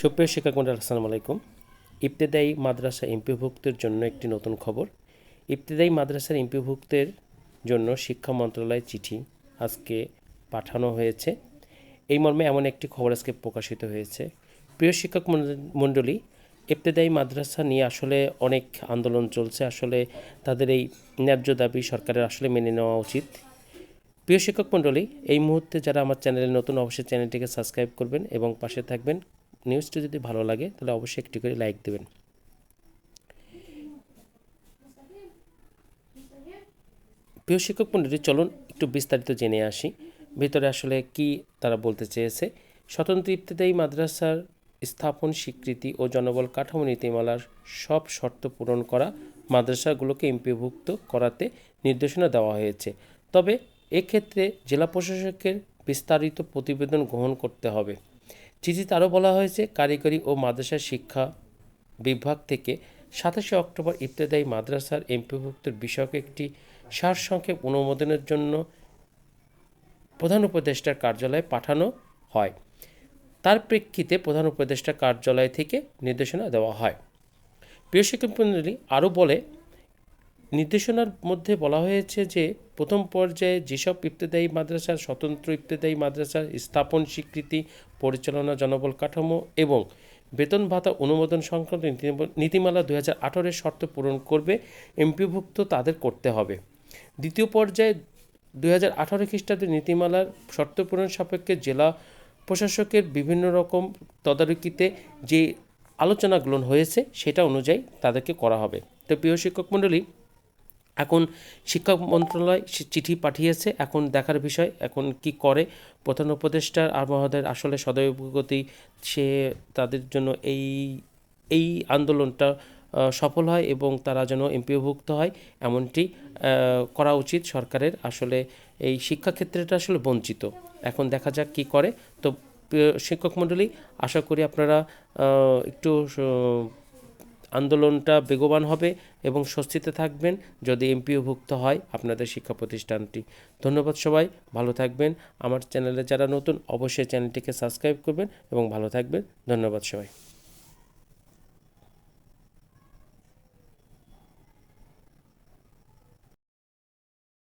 সুপ্রিয় শিক্ষক মন্ডল আসসালামু আলাইকুম। ইবতেদায়ী মাদ্রাসা এমপিভুক্তের জন্য একটি নতুন খবর। ইবতেদায়ী মাদ্রাসার এমপিভুক্তের জন্য শিক্ষা মন্ত্রণালয় চিঠি আজকে পাঠানো হয়েছে। এই মর্মে এমন একটি খবর আজকে প্রকাশিত হয়েছে। প্রিয় শিক্ষক মণ্ডলী ইবতেদায়ী মাদ্রাসা নিয়ে আসলে অনেক আন্দোলন চলছে। আসলে তাদের এই ন্যায্য দাবি সরকারের আসলে মেনে নেওয়া উচিত। প্রিয় শিক্ষক মণ্ডলী এই মুহূর্তে যারা আমার চ্যানেলে নতুন, অবশ্যই চ্যানেলটিকে সাবস্ক্রাইব করবেন এবং পাশে থাকবেন। নিউজটি যদি ভালো লাগে, তাহলে অবশ্যই একটি করে লাইক দেবেন। প্রিয় শিক্ষক মণ্ডলী চলুন একটু বিস্তারিত জেনে আসি। ভিতরে আসলে কি তারা বলতে চেয়েছে? স্বতন্ত্র ইবতদায়ী মাদ্রাসার স্থাপন, স্বীকৃতি ও জনবল কাঠামো নীতিমালার সব শর্ত পূরণ করা মাদ্রাসাগুলোকে এমপিভুক্ত করাতে নির্দেশনা দেওয়া হয়েছে। তবে এক্ষেত্রে জেলা প্রশাসকের বিস্তারিত প্রতিবেদন গ্রহণ করতে হবে। চিঠিতে আরও বলা হয়েছে, কারিগরি ও মাদ্রাসা শিক্ষা বিভাগ থেকে সাতাশে অক্টোবর ইবতেদায়ী মাদ্রাসার এমপিভুক্তের বিষয়ক একটি সারসংক্ষেপ অনুমোদনের জন্য প্রধান উপদেষ্টার কার্যালয়ে পাঠানো হয়। তার প্রেক্ষিতে প্রধান উপদেষ্টার কার্যালয় থেকে নির্দেশনা দেওয়া হয়। প্রিয় শিক্ষকমণ্ডলী আরও বলে নির্দেশনার মধ্যে বলা হয়েছে যে, প্রথম পর্যায়ে যেসব ইবতেদায়ী মাদ্রাসার স্বতন্ত্র ইবতেদায়ী মাদ্রাসার স্থাপন স্বীকৃতি, পরিচালনা জনবল কাঠামো এবং বেতন ভাতা অনুমোদন সংক্রান্ত নীতিমালা দু হাজার শর্ত পূরণ করবে, এমপিভুক্ত তাদের করতে হবে। দ্বিতীয় পর্যায়ে দুই হাজার আঠারো খ্রিস্টাব্দের নীতিমালার শর্ত পূরণ সাপেক্ষে জেলা প্রশাসকের বিভিন্ন রকম তদারকিতে যে আলোচনাগুলো হয়েছে, সেটা অনুযায়ী তাদেরকে করা হবে। তো প্রিয় শিক্ষক মণ্ডলী এখন শিক্ষা মন্ত্রণালয় চিঠি পাঠিয়েছে, এখন দেখার বিষয়, এখন কি করে? প্রধান উপদেষ্টার আর মহোদয়ের আসলে সদয়গতি সে তাদের জন্য এই এই আন্দোলনটা সফল হয় এবং তারা যেন এমপিওভুক্ত হয়, এমনটি করা উচিত সরকারের। আসলে এই শিক্ষাক্ষেত্রেটা আসলে বঞ্চিত। এখন দেখা যাক কি করে। তো শিক্ষক মণ্ডলী আশা করি আপনারা একটু আন্দোলনটা বেগবান হবে এবং স্বস্তিতে থাকবেন যদি এমপিওভুক্ত হয় আপনাদের শিক্ষা প্রতিষ্ঠানটি। ধন্যবাদ সবাই, ভালো থাকবেন। আমার চ্যানেলে যারা নতুন, অবশ্যই চ্যানেলটিকে সাবস্ক্রাইব করবেন এবং ভালো থাকবেন। ধন্যবাদ সবাই।